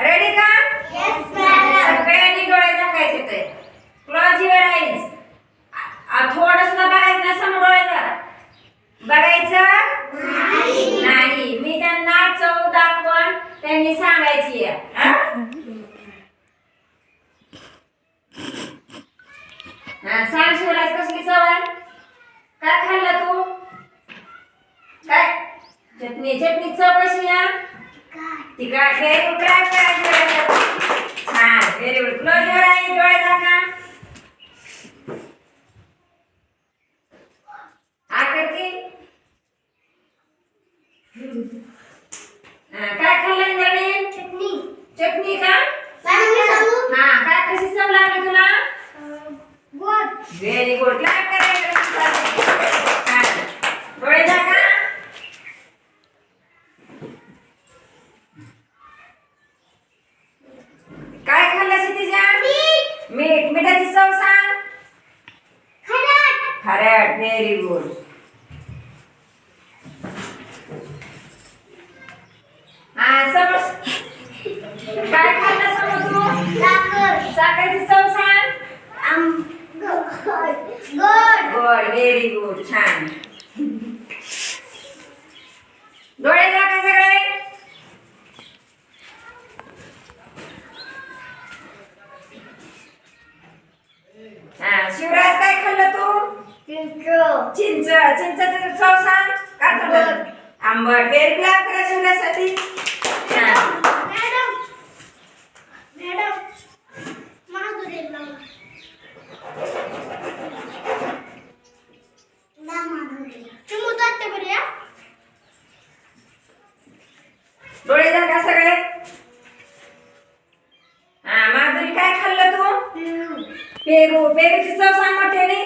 Ready का? सगळ्यांनी डोळे झाकायचे ते. क्लोज युअर आईज हा, सांग कसली सवय? काय खाल्ला तू? काय? चटणी चटणी चव कशी या तिखट. व्हेरी गुड छान. Very good close your eye डोळे झाका आकृती हा, काय खाल्लं इंद्राणी चटणी का हा काय कशी चव लागली तुला व्हेरी गुड क्लॅप करायचं छान. डोळे झाका. काय खाल्लं मीठ. मिठाची चव सांग. खरट व्हेरी गुड हा समज. काय खाल्लं समज तू? साखरेची चव सांग गुड व्हेरी गुड छान. डोळे झाका सगळे? हा शिवराज काय खाल्लं तू? चिंच. चिंचाचं चव सांग काय खाल्लं? आंबट. व्हेरी क्लॅप करा शिवराजसाठी पेरूची चव सांग मोठ्याने.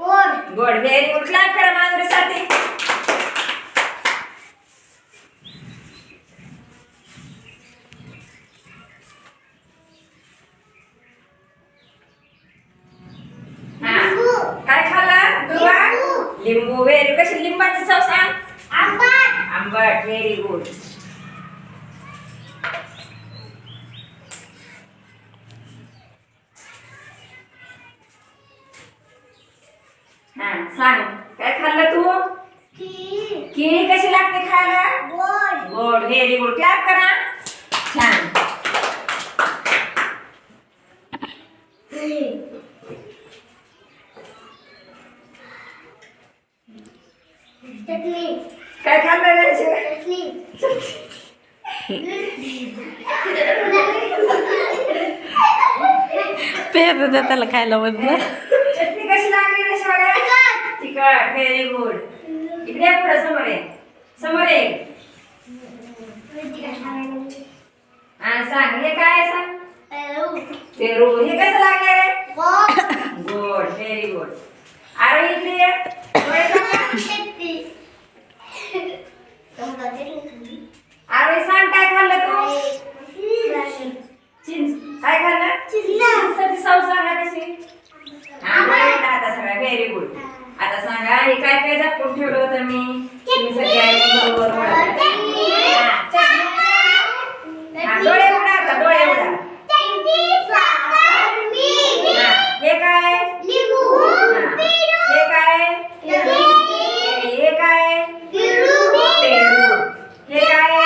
गोड गुड क्लॅप करा माधुरीसाठी हा काय खाल्लं? लिंबू. व्हेरी कशी? लिंबाची चव सांग. आंबट. व्हेरी गुड हा सांग. काय खाल्लं तू? केळी कशी लागते खायला? गोड. व्हेरी गुड क्लॅप करा. छान. काय खाल्लं पेर द्या त्याला खायला म्हणलं. कशी लागली रे शिवाय तिखट व्हेरी गुड इकडे पुढे समोर ये. समोर ये. हा सांग हे काय आहे सांग? पेरू हे कसं लागलं रे? गुड व्हेरी गुड अरे इकडे ये. डोळे झाका. अरे सांग काय खाल्लं तू चिंच काय खाल्लं चिंचाची चव सांगा कशी हा बरं, आता सगळं व्हेरी गुड आता सांगा हे काय काय झाकून ठेवलं होतं मी तुम्ही सगळ्यांनी बरोबर ओळखलं. हा, चटणी. हा, डोळे उघडा आता डोळे उघडा हा, हे काय हा, हे काय हे काय पेरू हे काय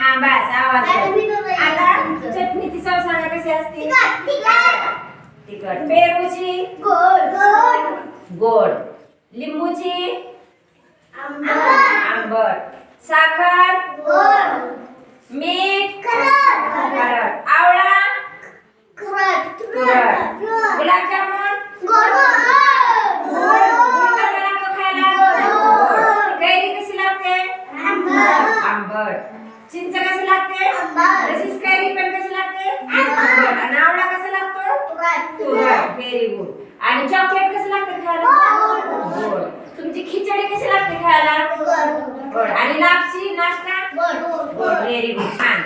हा बस आवाज कर. आता चटणीची चव सांगा कशी असते तिखट. पेरूची गोड लिंबूची आंबट. साखर मीठ खारट आवळा तुरट गुलाबजामुन गोड कसा लागतो खायला कैरी कशी लागते आंबट चिंच कशी लागते तशीच कैरी पण कशी लागते आंबट आणि आवळा कसा लागतो तुरट व्हेरी गुड आणि चॉकलेट कसं लागतं खायला? गोड. तुमची खिचडी कशी लागते खायला? गोड. आणि लापशी नाश्ता गोड. व्हेरी गुड छान.